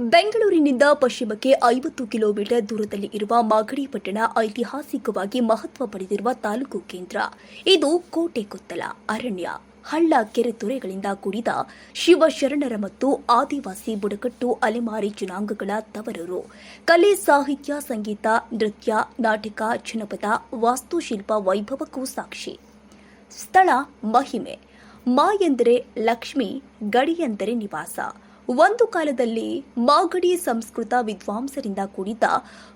ಬೆಂಗಳೂರಿನಿಂದ ಪಶ್ಚಿಮಕ್ಕೆ ಐವತ್ತು ಕಿಲೋಮೀಟರ್ ದೂರದಲ್ಲಿ ಇರುವ ಮಾಗಡಿ ಪಟ್ಟಣ ಐತಿಹಾಸಿಕವಾಗಿ ಮಹತ್ವ ಪಡೆದಿರುವ ತಾಲೂಕು ಕೇಂದ್ರ. ಇದು ಕೋಟೆ ಕೊತ್ತಲ ಅರಣ್ಯ, ಹಳ್ಳ ಕೆರೆ ತೊರೆಗಳಿಂದ ಕೂಡಿದ ಶಿವಶರಣರ ಮತ್ತು ಆದಿವಾಸಿ ಬುಡಕಟ್ಟು ಅಲೆಮಾರಿ ಜನಾಂಗಗಳ ತವರರು. ಕಲೆ, ಸಾಹಿತ್ಯ, ಸಂಗೀತ, ನೃತ್ಯ, ನಾಟಕ, ಜನಪದ, ವಾಸ್ತುಶಿಲ್ಪ ವೈಭವಕ್ಕೂ ಸಾಕ್ಷಿ. ಸ್ಥಳ ಮಹಿಮೆ. ಮಾ ಎಂದರೆ ಲಕ್ಷ್ಮಿ, ಗಡಿ ಎಂದರೆ ನಿವಾಸ. ಒಂದು ಕಾಲದಲ್ಲಿ ಮಾಗಡಿ ಸಂಸ್ಕೃತ ವಿದ್ವಾಂಸರಿಂದ ಕೂಡಿದ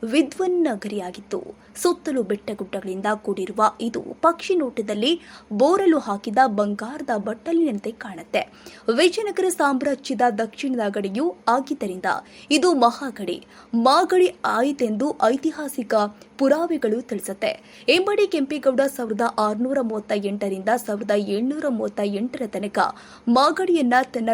ವಿದ್ವನ್ ನಗರಿಯಾಗಿತ್ತು. ಸುತ್ತಲೂ ಬೆಟ್ಟಗುಡ್ಡಗಳಿಂದ ಕೂಡಿರುವ ಇದು ಪಕ್ಷಿ ನೋಟದಲ್ಲಿ ಬೋರಲು ಹಾಕಿದ ಬಂಗಾರದ ಬಟ್ಟಲಿನಂತೆ ಕಾಣುತ್ತೆ. ವಿಜಯನಗರ ಸಾಮ್ರಾಜ್ಯದ ದಕ್ಷಿಣದ ಗಡಿಯೂ ಆಗಿದ್ದರಿಂದ ಇದು ಮಹಾಗಡಿ. ಮಾಗಡಿ ಆಯಿತೆಂದು ಐತಿಹಾಸಿಕ ಪುರಾವೆಗಳು ತಿಳಿಸುತ್ತೆ. ಎಂಬಡಿ ಕೆಂಪೇಗೌಡ ಸಾವಿರದ ಆರುನೂರ ಮೂವತ್ತ ಎಂಟರಿಂದ ಸಾವಿರದ ಏಳ್ನೂರ ಮೂವತ್ತ ಎಂಟರ ತನಕ ಮಾಗಡಿಯನ್ನ ತನ್ನ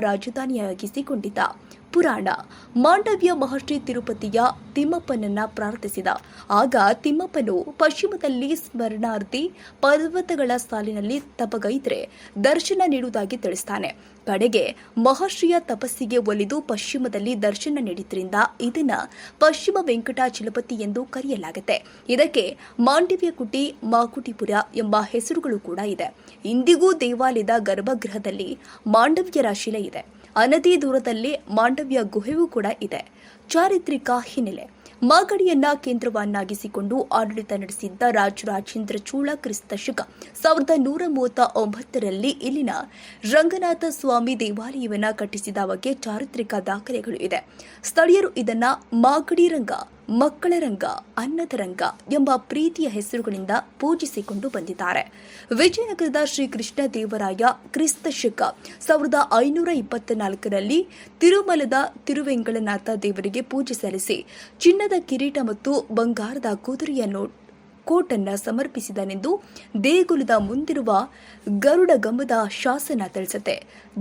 ರಾಜಧಾನಿಯಾಗಿಸಿಕೊಂಡಿದ್ದ ಪುರಾಣ. ಮಾಂಡವ್ಯ ಮಹರ್ಷಿ ತಿರುಪತಿಯ ತಿಮ್ಮಪ್ಪನನ್ನ ಪ್ರಾರ್ಥಿಸಿದ. ಆಗ ತಿಮ್ಮಪ್ಪನು ಪಶ್ಚಿಮದಲ್ಲಿ ಸ್ಮರಣಾರ್ಥಿ ಪರ್ವತಗಳ ಸಾಲಿನಲ್ಲಿ ತಪಗೈದ್ರೆ ದರ್ಶನ ನೀಡುವುದಾಗಿ ತಿಳಿಸ್ತಾನೆ. ಕಡೆಗೆ ಮಹರ್ಷಿಯ ತಪಸ್ಸಿಗೆ ಒಲಿದು ಪಶ್ಚಿಮದಲ್ಲಿ ದರ್ಶನ ನೀಡಿದ್ರಿಂದ ಇದನ್ನ ಪಶ್ಚಿಮ ವೆಂಕಟಾಚಲಪತಿ ಎಂದು ಕರೆಯಲಾಗುತ್ತೆ. ಇದಕ್ಕೆ ಮಾಂಡವ್ಯ ಕುಟಿ ಮಾಕುಟಿಪುರ ಎಂಬ ಹೆಸರುಗಳು ಕೂಡ ಇದೆ. ಇಂದಿಗೂ ದೇವಾಲಯದ ಗರ್ಭಗೃಹದಲ್ಲಿ ಮಾಂಡವ್ಯರ ಶಿಲೆ ಇದೆ. ಅನದಿ ದೂರದಲ್ಲಿ ಮಾಂಡವ್ಯ ಗುಹೆಯೂ ಕೂಡ ಇದೆ. ಚಾರಿತ್ರಿಕ ಹಿನ್ನೆಲೆ. ಮಾಗಡಿಯನ್ನ ಕೇಂದ್ರವನ್ನಾಗಿಸಿಕೊಂಡು ಆಡಳಿತ ನಡೆಸಿದ್ದ ರಾಜರಾಜೇಂದ್ರ ಚೂಳ ಕ್ರಿಸ್ತ ಶಕ ಸಾವಿರದ ನೂರ ಮೂವತ್ತ ಒಂಬತ್ತರಲ್ಲಿ ಇಲ್ಲಿನ ರಂಗನಾಥ ಸ್ವಾಮಿ ದೇವಾಲಯವನ್ನ ಕಟ್ಟಿಸಿದ ಬಗ್ಗೆ ಚಾರಿತ್ರಿಕ ದಾಖಲೆಗಳು ಇದೆ. ಸ್ಥಳೀಯರು ಇದನ್ನ ಮಾಗಡಿ ರಂಗ ಮಕ್ಕಳ ರಂಗ, ಅನ್ನದ ರಂಗ ಎಂಬ ಪ್ರೀತಿಯ ಹೆಸರುಗಳಿಂದ ಪೂಜಿಸಿಕೊಂಡು ಬಂದಿದ್ದಾರೆ. ವಿಜಯನಗರದ ಶ್ರೀಕೃಷ್ಣ ದೇವರಾಯ ಕ್ರಿಸ್ತ ಶಕ ಸಾವಿರದ ಐನೂರ ಇಪ್ಪತ್ನಾಲ್ಕರಲ್ಲಿ ತಿರುಮಲದ ತಿರುವೆಂಗಳನಾಥ ದೇವರಿಗೆ ಪೂಜೆ ಸಲ್ಲಿಸಿ, ಚಿನ್ನದ ಕಿರೀಟ ಮತ್ತು ಬಂಗಾರದ ಕುದುರೆಯ ನೋಟ್ ಕೋಟನ್ನ ಸಮರ್ಪಿಸಿದನೆಂದು ದೇಗುಲದ ಮುಂದಿರುವ ಗರುಡ ಗಮದ ಶಾಸನ ತಿಳಿಸುತ್ತೆ.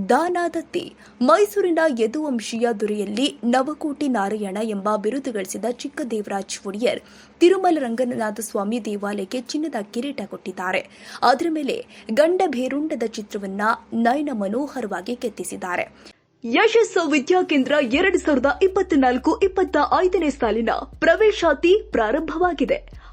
ದಾನಾದತ್ತಿ ಮೈಸೂರಿನ ಯದುವಂಶೀಯ ದೊರೆಯಲ್ಲಿ ನವಕೋಟಿ ನಾರಾಯಣ ಎಂಬ ಬಿರುದು ಗಳಿಸಿದ ಚಿಕ್ಕದೇವರಾಜ್ ಒಡೆಯರ್ ತಿರುಮಲ ರಂಗನಾಥ ಸ್ವಾಮಿ ದೇವಾಲಯಕ್ಕೆ ಚಿನ್ನದ ಕಿರೀಟ ಕೊಟ್ಟಿದ್ದಾರೆ. ಅದರ ಮೇಲೆ ಗಂಡ ಭೇರುಂಡದ ಚಿತ್ರವನ್ನ ನಯನ ಮನೋಹರವಾಗಿ ಕೆತ್ತಿಸಿದ್ದಾರೆ. ಯಶಸ್ಸು ವಿದ್ಯಾಕೇಂದ್ರ ಎರಡು ಸಾವಿರದ ಇಪ್ಪತ್ನಾಲ್ಕು ಇಪ್ಪತ್ತ ಐದನೇ ಸಾಲಿನ ಪ್ರವೇಶಾತಿ ಪ್ರಾರಂಭವಾಗಿದೆ.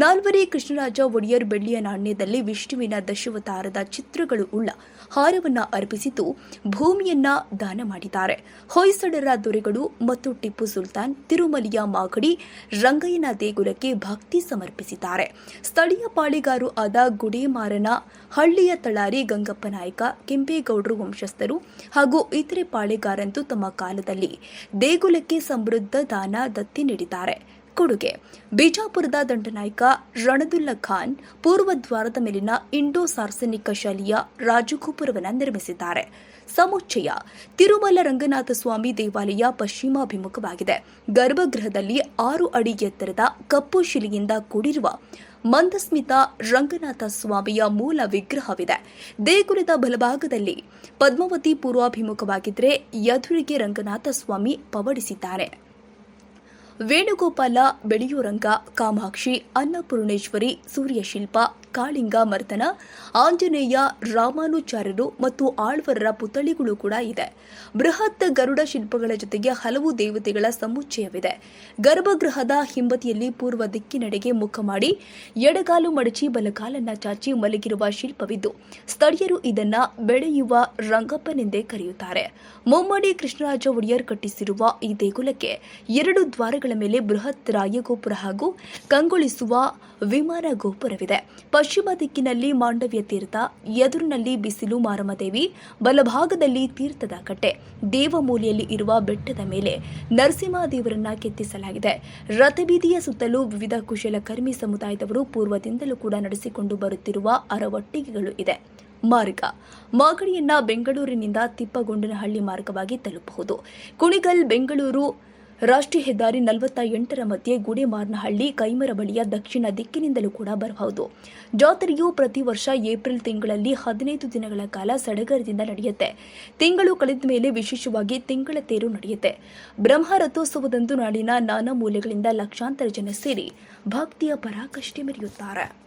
ನಾಲ್ವರಿ ಕೃಷ್ಣರಾಜ ಒಡೆಯರ್ ಬೆಳ್ಳಿಯ ನಾಣ್ಯದಲ್ಲಿ ವಿಷ್ಣುವಿನ ದಶವತಾರದ ಚಿತ್ರಗಳು ಉಳ್ಳ ಹಾರವನ್ನು ಅರ್ಪಿಸಿದ್ದು ಭೂಮಿಯನ್ನ ದಾನ ಮಾಡಿದ್ದಾರೆ. ಹೊಯ್ಸಳರ ದೊರೆಗಳು ಮತ್ತು ಟಿಪ್ಪು ಸುಲ್ತಾನ್, ತಿರುಮಲಿಯ ಮಾಗಡಿ, ರಂಗಯ್ಯನ ದೇಗುಲಕ್ಕೆ ಭಕ್ತಿ ಸಮರ್ಪಿಸಿದ್ದಾರೆ. ಸ್ಥಳೀಯ ಪಾಳಿಗಾರು ಆದ ಗುಡೇಮಾರನ ಹಳ್ಳಿಯ ತಳಾರಿ ಗಂಗಪ್ಪ ನಾಯಕ, ಕೆಂಪೇಗೌಡರು ವಂಶಸ್ಥರು ಹಾಗೂ ಇತರೆ ಪಾಳಿಗಾರಂತೂ ತಮ್ಮ ಕಾಲದಲ್ಲಿ ದೇಗುಲಕ್ಕೆ ಸಮೃದ್ಧ ದಾನ ದತ್ತಿ ನೀಡಿದ್ದಾರೆ. ಕೊಡುಗೆ. ಬಿಜಾಪುರದ ದಂಡನಾಯಕ ರಣದುಲ್ಲಾ ಖಾನ್ ಪೂರ್ವ ದ್ವಾರದ ಮೇಲಿನ ಇಂಡೋ ಸಾರ್ಸನಿಕ ಶೈಲಿಯ ರಾಜಗೋಪುರವನ್ನು ನಿರ್ಮಿಸಿದ್ದಾರೆ. ಸಮುಚ್ಚಯ ತಿರುಮಲ ರಂಗನಾಥ ಸ್ವಾಮಿ ದೇವಾಲಯ ಪಶ್ಚಿಮಾಭಿಮುಖವಾಗಿದೆ. ಗರ್ಭಗೃಹದಲ್ಲಿ ಆರು ಅಡಿ ಎತ್ತರದ ಕಪ್ಪು ಶಿಲೆಯಿಂದ ಕೂಡಿರುವ ಮಂದಸ್ಮಿತ ರಂಗನಾಥ ಸ್ವಾಮಿಯ ಮೂಲ ವಿಗ್ರಹವಿದೆ. ದೇಗುಲದ ಬಲಭಾಗದಲ್ಲಿ ಪದ್ಮಾವತಿ ಪೂರ್ವಾಭಿಮುಖವಾಗಿದ್ದರೆ ಎದುರಿಗೆ ರಂಗನಾಥ ಸ್ವಾಮಿ ಪವಡಿಸಿದ್ದಾರೆ. ವೇಣುಗೋಪಾಲ ಬೆಳೆಯೂರಂಗ ಕಾಮಾಕ್ಷಿ ಅನ್ನಪೂರ್ಣೇಶ್ವರಿ ಸೂರ್ಯಶಿಲ್ಪ ಕಾಳಿಂಗ ಮರ್ದನ, ಆಂಜನೇಯ ರಾಮಾನುಚಾರ್ಯರು ಮತ್ತು ಆಳ್ವರರ ಪುತ್ಥಳಿಗಳು ಕೂಡ ಇದೆ. ಬೃಹತ್ ಗರುಡ ಶಿಲ್ಪಗಳ ಜೊತೆಗೆ ಹಲವು ದೇವತೆಗಳ ಸಮುಚ್ಚಯವಿದೆ. ಗರ್ಭಗೃಹದ ಹಿಂಬದಿಯಲ್ಲಿ ಪೂರ್ವ ದಿಕ್ಕಿನೆಡೆಗೆ ಮುಖ ಮಾಡಿ, ಎಡಗಾಲು ಮಡಚಿ ಬಲಗಾಲನ್ನ ಚಾಚಿ ಮಲಗಿರುವ ಶಿಲ್ಪವಿದ್ದು, ಸ್ಥಳೀಯರು ಇದನ್ನ ಬೆಳೆಯುವ ರಂಗಪ್ಪನೆಂದೇ ಕರೆಯುತ್ತಾರೆ. ಮುಮ್ಮಡಿ ಕೃಷ್ಣರಾಜ ಒಡೆಯರ್ ಕಟ್ಟಿಸಿರುವ ಈ ದೇಗುಲಕ್ಕೆ ಎರಡು ದ್ವಾರಗಳ ಮೇಲೆ ಬೃಹತ್ ರಾಯಗೋಪುರ ಹಾಗೂ ಕಂಗೊಳಿಸುವ ವಿಮಾನ ಗೋಪುರವಿದೆ. ಪಶ್ಚಿಮ ದಿಕ್ಕಿನಲ್ಲಿ ಮಾಂಡವ್ಯ ತೀರ್ಥ, ಎದುರಿನಲ್ಲಿ ಬಿಸಿಲು ಮಾರಮದೇವಿ, ಬಲಭಾಗದಲ್ಲಿ ತೀರ್ಥದ ಕಟ್ಟೆ, ದೇವಮೂಲೆಯಲ್ಲಿ ಇರುವ ಬೆಟ್ಟದ ಮೇಲೆ ನರಸಿಂಹದೇವರನ್ನ ಕೆತ್ತಿಸಲಾಗಿದೆ. ರಥಬೀದಿಯ ಸುತ್ತಲೂ ವಿವಿಧ ಕುಶಲಕರ್ಮಿ ಸಮುದಾಯದವರು ಪೂರ್ವದಿಂದಲೂ ಕೂಡ ನಡೆಸಿಕೊಂಡು ಬರುತ್ತಿರುವ ಅರವಟ್ಟಿಗೆಗಳು ಇದೆ. ಮಾರ್ಗ. ಮಾಗಡಿಯನ್ನ ಬೆಂಗಳೂರಿನಿಂದ ತಿಪ್ಪಗೊಂಡನಹಳ್ಳಿ ಮಾರ್ಗವಾಗಿ ತಲುಪಬಹುದು. ಕುಣಿಗಲ್, ಬೆಂಗಳೂರು ರಾಷ್ಟ್ರೀಯ ಹೆದ್ದಾರಿ ನಲವತ್ತ ಎಂಟರ ಮಧ್ಯೆ ಗುಡಿಮಾರ್ನಹಳ್ಳಿ, ಕೈಮರ ಬಳಿಯ ದಕ್ಷಿಣ ದಿಕ್ಕಿನಿಂದಲೂ ಕೂಡ ಬರಬಹುದು. ಜಾತ್ರೆಯು ಪ್ರತಿ ವರ್ಷ ಏಪ್ರಿಲ್ ತಿಂಗಳಲ್ಲಿ ಹದಿನೈದು ದಿನಗಳ ಕಾಲ ಸಡಗರದಿಂದ ನಡೆಯುತ್ತೆ. ತಿಂಗಳು ಕಳೆದ ಮೇಲೆ ವಿಶೇಷವಾಗಿ ತಿಂಗಳ ತೇರು ನಡೆಯುತ್ತೆ. ಬ್ರಹ್ಮ ರಥೋತ್ಸವದಂದು ನಾಡಿನ ನಾನಾ ಮೂಲೆಗಳಿಂದ ಲಕ್ಷಾಂತರ ಜನ ಸೇರಿ ಭಕ್ತಿಯ ಪರಾಕಷ್ಟೆ ಮೆರೆಯುತ್ತಾರೆ.